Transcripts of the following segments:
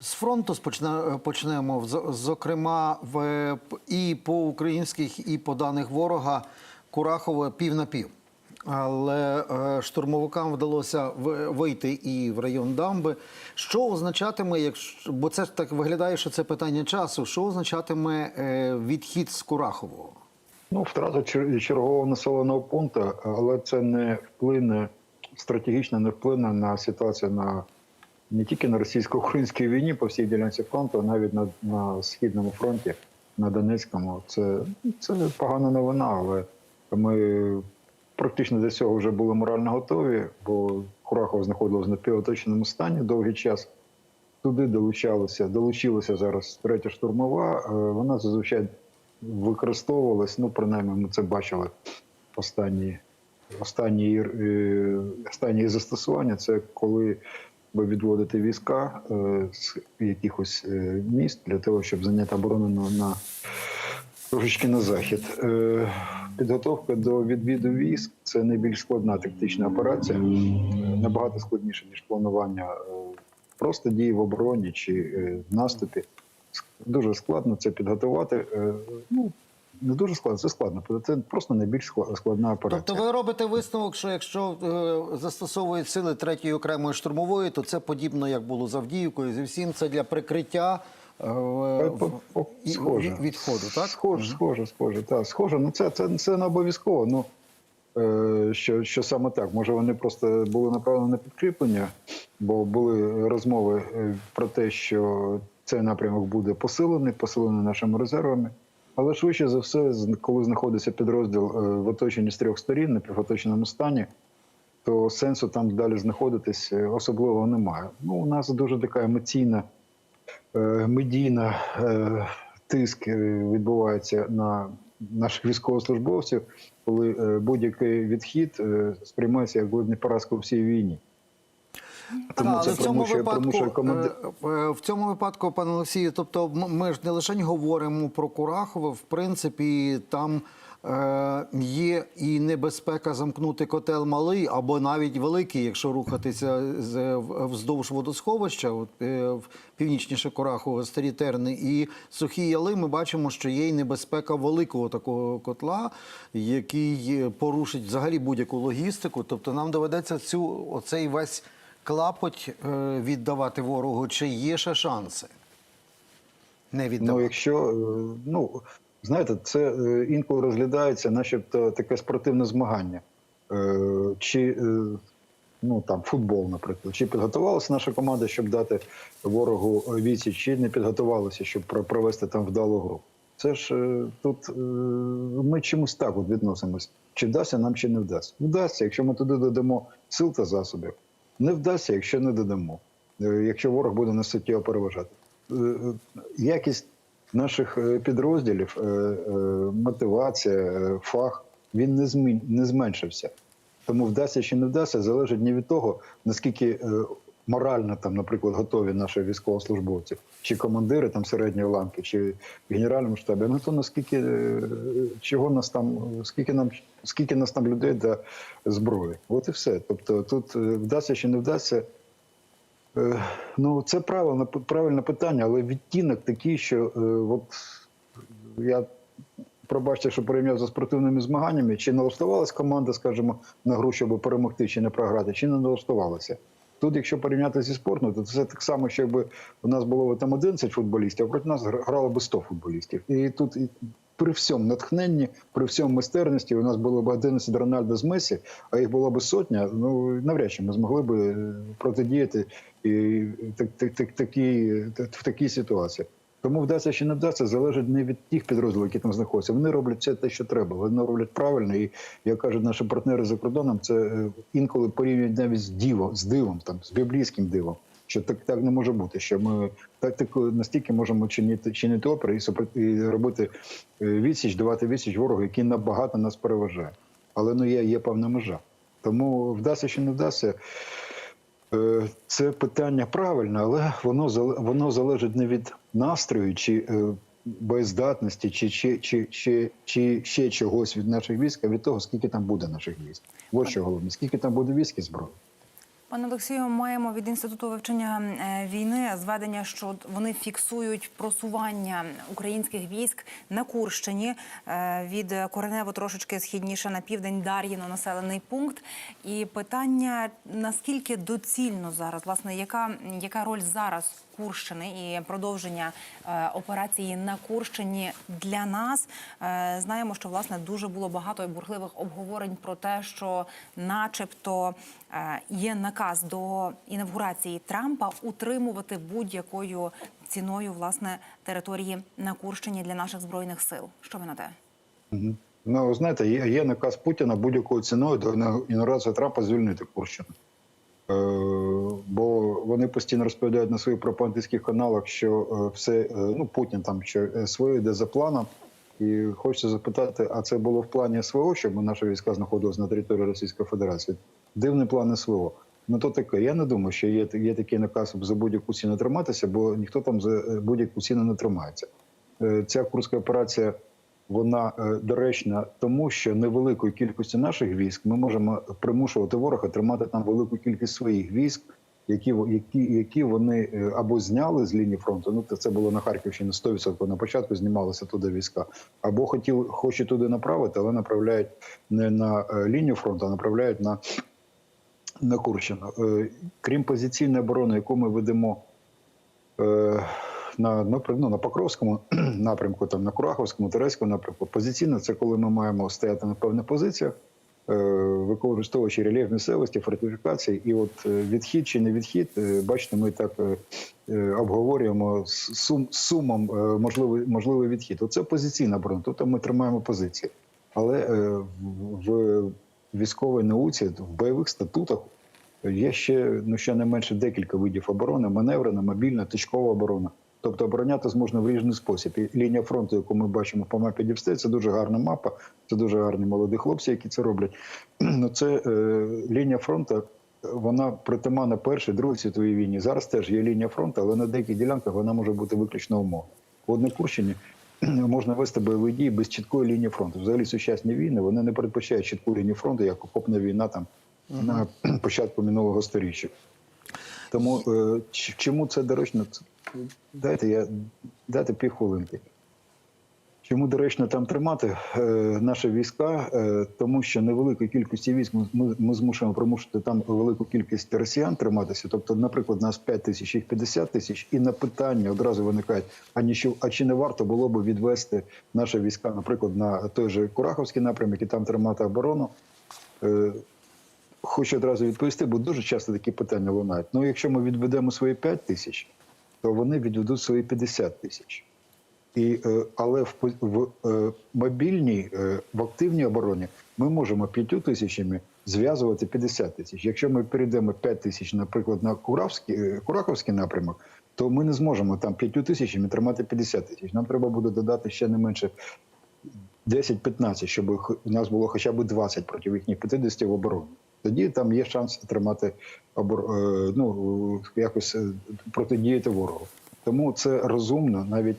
З фронту спочне- почнемо. Зокрема, в, і по українських, і по даних ворога Курахове пів на пів. Але е, штурмовикам вдалося вийти і в район дамби. Що означатиме, якщо бо це так виглядає, що це питання часу. Що означатиме е, відхід з Курахового? Ну, втрата чер- чергового населеного пункту, але це не вплине стратегічно не вплине на ситуацію на не тільки на російсько-українській війні по всій ділянці фронту, а навіть на, на східному фронті, на Донецькому. Це, це погана новина, але ми практично до цього вже були морально готові, бо Курахово знаходилось на півоточеному стані довгий час. Туди долучалися, долучилася зараз третя штурмова. Е, Вона зазвичай використовувалась, ну принаймні ми це бачили останні, останні, е, останні застосування. Це коли ви відводите війська е, з якихось е, міст для того, щоб зайняти оборону на, на трошечки на захід. Е, Підготовка до відвіду військ це найбільш складна тактична операція, набагато складніше, ніж планування просто дії в обороні чи в наступі. Дуже складно це підготувати. Ну, не дуже складно, це складно. Це просто найбільш скла- складна операція. Тобто ви робите висновок, що якщо е, застосовують сили третьої окремої штурмової, то це подібно як було з Авдіївкою, зі всім це для прикриття е, в- і- схоже. відходу, так? Схоже, схоже, схоже. Так, схоже. Ну це, це, це не обов'язково. Ну, е, що, що саме так. Може, вони просто були направлені на підкріплення, бо були розмови е, про те, що цей напрямок буде посилений, посилений нашими резервами. Але швидше за все, коли знаходиться підрозділ е, в оточенні з трьох сторін, на півоточеному стані, то сенсу там далі знаходитись е, особливо немає. Ну, у нас дуже така емоційна е, медійна тиск відбувається на наших військовослужбовців, коли будь-який відхід сприймається як поразка у всій війні. Тому це але в цьому примушує, випадку, примушує команди... е, е, в цьому випадку, пане Олексію, тобто ми ж не лише говоримо про Курахове, в принципі, там е, є і небезпека замкнути котел малий або навіть великий, якщо рухатися вздовж водосховища, от, в північніше Курахове, старі терни і сухі яли. Ми бачимо, що є й небезпека великого такого котла, який порушить взагалі будь-яку логістику. Тобто нам доведеться цю оцей весь клапоть е, віддавати ворогу, чи є ще шанси? Не Ну, якщо е, ну знаєте, це е, інколи розглядається, начебто таке спортивне змагання. Чи ну там футбол, наприклад, чи підготувалася наша команда, щоб дати ворогу віці, чи не підготувалася, щоб провести там вдалу гру. Це ж тут ми чомусь так от відносимось. Чи вдасться нам, чи не вдасться. Вдасться, якщо ми туди додамо сил та засобів. Не вдасться, якщо не додамо. Е, Якщо ворог буде на суттєво переважати. Е, е, Якість наших підрозділів, мотивація, фах, він не не зменшився. Тому вдасться чи не вдасться, залежить не від того, наскільки морально там, наприклад, готові наші військовослужбовці, чи командири там середньої ланки, чи в генеральному штабі, ну то наскільки е, чого нас там, скільки нам скільки нас там людей до зброї. От і все. Тобто тут е, вдасться чи не вдасться. Е, Ну, це правильне, правильне питання, але відтінок такий, що е, от я пробачте, що порівняв за спортивними змаганнями, чи налаштувалась команда, скажімо, на гру, щоб перемогти чи не програти, чи не налаштувалася. Тут, якщо порівняти зі спортом, то це так само, що якби у нас було там 11 футболістів, а проти нас грало би 100 футболістів. І тут при всьому натхненні, при всьому майстерності, у нас було б 11 Рональдо з Месі, а їх було б сотня. Ну навряд чи ми змогли б е, протидіяти і так, так, так, такій, так- в такій ситуації. Тому вдасться чи не вдасться, залежить не від тих підрозділів, які там знаходяться. Вони роблять все те, що треба. Вони роблять правильно. І як кажуть наші партнери за кордоном, це е, інколи порівнюють навіть з дивом, з дивом, там з біблійським дивом. Що так, так не може бути. Що ми так, так настільки можемо чинити чинити опір і, супро- і робити е, відсіч, давати відсіч ворогу, який набагато нас переважає. Але ну є, є певна межа. Тому вдасться чи не вдасться. Е, Це питання правильне, але воно воно залежить не від настрою чи е, боєздатності, чи, чи, чи, чи, чи ще чогось від наших військ, а від того, скільки там буде наших військ. Ось що головне, скільки там буде військ і зброї. Пане Олексію, маємо від інституту вивчення е, війни зведення, що вони фіксують просування українських військ на Курщині е, від Коренево трошечки східніше на південь Дар'їно населений пункт. І питання наскільки доцільно зараз, власне, яка, яка роль зараз Курщини і продовження е, операції на Курщині для нас. Е, знаємо, що власне дуже було багато і бурхливих обговорень про те, що, начебто, е, є наказ до інавгурації Трампа утримувати будь-якою ціною власне території на Курщині для наших збройних сил. Що ви на те? Ну, знаєте, є, є наказ Путіна будь-якою ціною до інаугурації Трампа звільнити Курщину. Вони постійно розповідають на своїх пропагандистських каналах, що е, все, е, ну, Путін там що е, СВО йде за планом. І хочеться запитати, а це було в плані СВО, щоб наші війська знаходилися на території Російської Федерації? Дивний план СВО. Ну то таке. Я не думаю, що є, є такий наказ за будь-яку ціну триматися, бо ніхто там за будь-яку ціну не тримається. Ця курська операція вона доречна, тому що невеликою кількістю наших військ ми можемо примушувати ворога тримати там велику кількість своїх військ, які які, які вони е, або зняли з лінії фронту. Ну це було на Харківщині 100% на початку знімалися туди війська, або хотіли хочуть туди направити, але направляють не на е, лінію фронту, а направляють на, на Курщину. Е, Крім позиційної оборони, яку ми ведемо на, ну, на Покровському напрямку, там на Кураховському, Терецькому напрямку. Позиційно це коли ми маємо стояти на певних позиціях, використовуючи рельєф місцевості, фортифікації. І от е, відхід чи не відхід, е, бачите, ми так е, е, обговорюємо сум, сумом е, можливий, можливий відхід. Оце позиційна оборона, тобто ми тримаємо позиції. Але е, в військовій науці, в бойових статутах Є ще ну ще не менше декілька видів оборони: маневрена, мобільна, точкова оборона. Тобто оборонятись можна в різний спосіб. І лінія фронту, яку ми бачимо по мапі Дівсте, це дуже гарна мапа, це дуже гарні молоді хлопці, які це роблять. Ну це е, лінія фронту. Вона притаманна першій, другій світовій війні. Зараз теж є лінія фронту, але на деяких ділянках вона може бути виключно умовна. В на Курщині можна вести бойові дії без чіткої лінії фронту. Взагалі сучасні війни вони не передбачають чітку лінію фронту, як окопна війна там на початку минулого сторіччя. Тому е, чому це доречно? Дайте я дайте півхвилинки. Чому доречно там тримати е, наші війська? Е, тому що невеликої кількості військ ми, ми, змушуємо примусити там велику кількість росіян триматися. Тобто, наприклад, нас 5 тисяч, їх 50 тисяч, і на питання одразу виникають: а ніщо, а чи не варто було б відвести наші війська, наприклад, на той же Кураховський напрямок і там тримати оборону? Е, Хочу одразу відповісти, бо дуже часто такі питання лунають. Ну, якщо ми відведемо свої 5 тисяч, то вони відведуть свої 50 тисяч. І, е, але в, в е, мобільній, е, в активній обороні ми можемо 5 тисячами зв'язувати 50 тисяч. Якщо ми перейдемо 5 тисяч, наприклад, на Куравський, Кураховський напрямок, то ми не зможемо там 5 тисячами тримати 50 тисяч. Нам треба буде додати ще не менше 10-15, щоб у нас було хоча б 20 проти їхніх 50 в обороні. Тоді там є шанс тримати е, ну, якось е, протидіяти ворогу. Тому це розумно навіть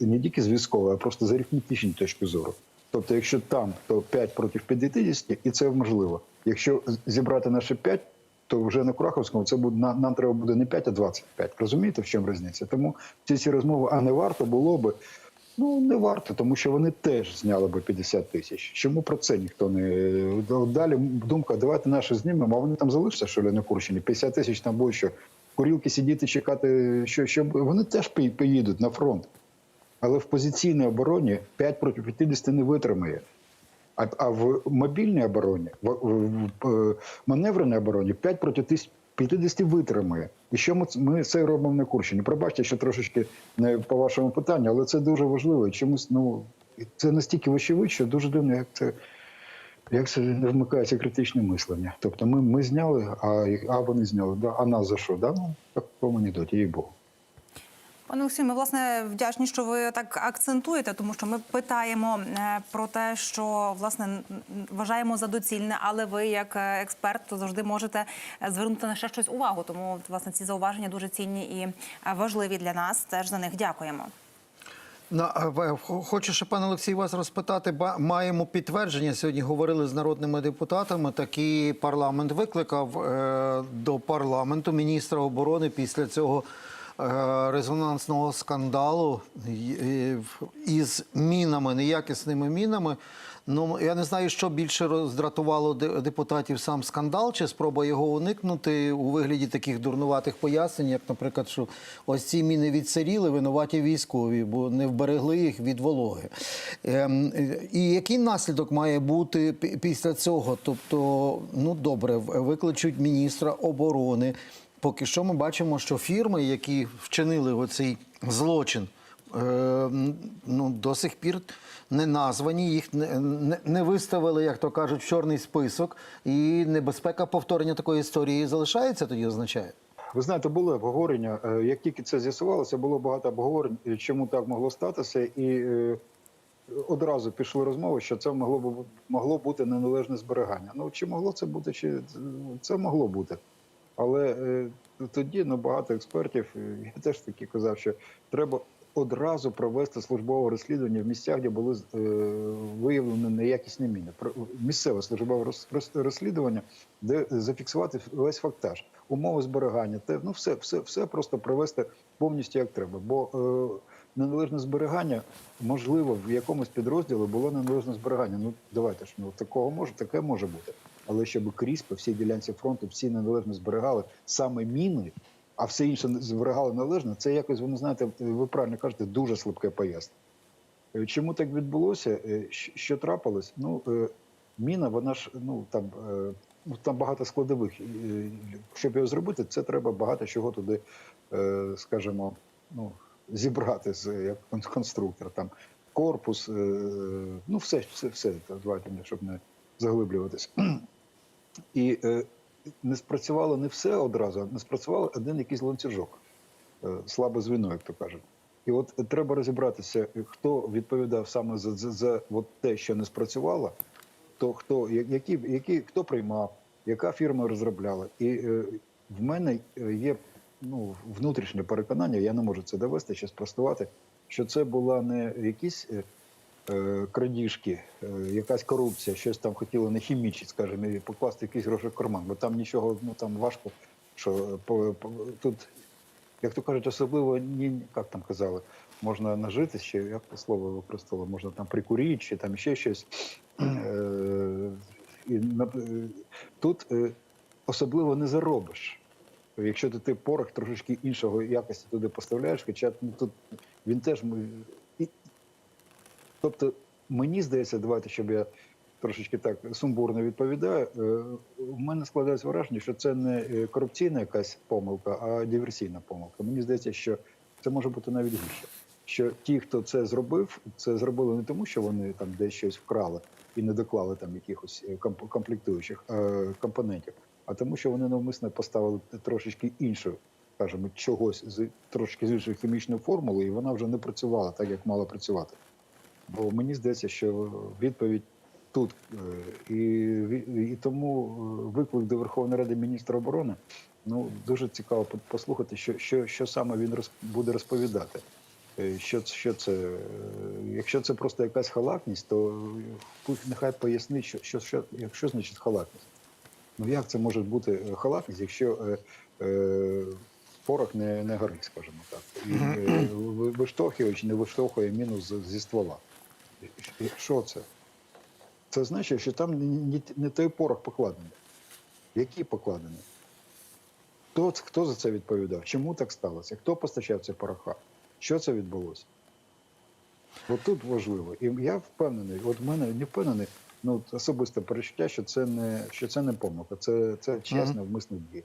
не тільки з військової, а просто з арифметичної точки зору. Тобто, якщо там, то 5 проти 50, і це можливо. Якщо зібрати наші 5, то вже на Кураховському це буде на- нам треба буде не 5, а 25. Розумієте, в чому різниця? Тому ці ці розмови, а не варто було би. Ну не варто, тому що вони теж зняли би 50 тисяч. Чому про це ніхто не далі? Думка, давайте наші знімемо, а вони там залишаться, що ли на Курщині. 50 тисяч там буде що курілки сидіти, чекати, що, що вони теж поїдуть на фронт. Але в позиційній обороні 5 проти 50 не витримає. А, а в мобільній обороні, в, в, в е, маневреній обороні 5 проти тис- 50 витримає. І що ми, ми це робимо на Курщині? Пробачте, що трошечки не по вашому питанню, але це дуже важливо. Чомусь ну це настільки вочевидь, що дуже дивно, як це. Як це не вмикається критичне мислення? Тобто ми, ми зняли, а, а вони зняли. Да? А нас за що? Да? Ну, так по мені анекдоті, їй Богу. Пане Олексію, ми власне вдячні, що ви так акцентуєте, тому що ми питаємо е, про те, що власне вважаємо за доцільне, але ви, як е, експерт, то завжди можете е, звернути на ще щось увагу. Тому власне ці зауваження дуже цінні і важливі для нас. Теж за них дякуємо. На, хочу ще, пане Олексій, вас розпитати. Маємо підтвердження. Сьогодні говорили з народними депутатами. Такий парламент викликав до парламенту міністра оборони після цього резонансного скандалу е, із мінами, неякісними мінами. Ну я не знаю, що більше роздратувало депутатів сам скандал, чи спроба його уникнути у вигляді таких дурнуватих пояснень, як, наприклад, що ось ці міни відсиріли, винуваті військові, бо не вберегли їх від вологи. Ем, е, і який наслідок має бути після цього? Тобто, ну добре, викличуть міністра оборони. Поки що ми бачимо, що фірми, які вчинили оцей злочин, е, ну, до сих пір не названі, їх не, виставили, як то кажуть, в чорний список, і небезпека повторення такої історії залишається тоді означає. Ви знаєте, були обговорення. Е, Як тільки це з'ясувалося, було багато обговорень, е, чому так могло статися, і одразу пішли розмови, що це могло б могло бути неналежне зберігання. Ну чи могло це бути, чи це могло бути. Але е, тоді ну, багато експертів, е, я теж таки казав, що треба одразу провести службове розслідування в місцях, де були е, виявлені неякісні міни. Місцеве службове роз- роз- розслідування, де зафіксувати весь фактаж, умови зберігання, те, ну все, все, все просто провести повністю як треба. Бо неналежне зберігання, можливо, в якомусь підрозділі було неналежне зберігання. Ну давайте ж ну такого може, таке може бути. Але щоб крізь по всій ділянці фронту всі неналежно зберігали саме міни, а все інше зберігали належно, це якось, ви знаєте, ви правильно кажете, дуже слабке пояснення. Е, Чому так відбулося? Е, Що трапилось? Ну, е, міна, вона ж ну там, ну, там багато складових. Щоб його зробити, це треба багато чого туди, скажімо, ну, зібрати з як конструктор. Там корпус, ну все, все, все. Давайте щоб не заглиблюватись. І е, не спрацювало не все одразу, не спрацював один якийсь ланцюжок, е, слабе звіно, як то кажуть. І от треба розібратися, хто відповідав саме за, за, за от те, що не спрацювало, то хто, які, які, хто приймав, яка фірма розробляла. І е, в мене е, є ну, внутрішнє переконання, я не можу це довести, ще спростувати, що це була не якісь е, крадіжки, е, якась корупція, щось там хотіли не хімічити, скажімо, і покласти якийсь гроші в карман, бо там нічого ну, там важко, що е, по, по, тут, як то кажуть, особливо ні, як там казали, можна нажитись, чи як слово використовували, можна там прикурити, чи там ще щось. Е, і, е, тут е, особливо не заробиш. Якщо ти, порох трошечки іншого якості туди поставляєш, хоча ну, тут він теж Тобто, мені здається, давайте, щоб я трошечки так сумбурно відповідаю. е, У мене складається враження, що це не е, корупційна якась помилка, а диверсійна помилка. Мені здається, що це може бути навіть гірше. Що ті, хто це зробив, це зробили не тому, що вони там десь щось вкрали і не доклали там якихось е, комплектуючих компонентів, а тому, що вони навмисно поставили трошечки іншу, скажімо, чогось з трошки з іншої хімічної формули, і вона вже не працювала так, як мала працювати. Бо мені здається, що відповідь тут. Е, І, і тому е, виклик до Верховної Ради міністра оборони ну, дуже цікаво по- послухати, що, що, що саме він роз, буде розповідати. Е, Що, що це, якщо це просто якась халатність, то нехай пояснить, що, що, що, що значить халатність. Ну як це може бути халатність, якщо е, е, порох не, не горить, скажімо так. І е, ви- виштовхуючи не виштовхує мінус зі ствола. Що це? Це значить, що там не, той порох покладений. Який покладений? Хто, хто за це відповідав? Чому так сталося? Хто постачав ці пороха? Що це відбулося? От тут важливо. І я впевнений, от в мене не впевнений, ну особисте перечуття, що це не що це не помилка, це, це чесне вмисне дії.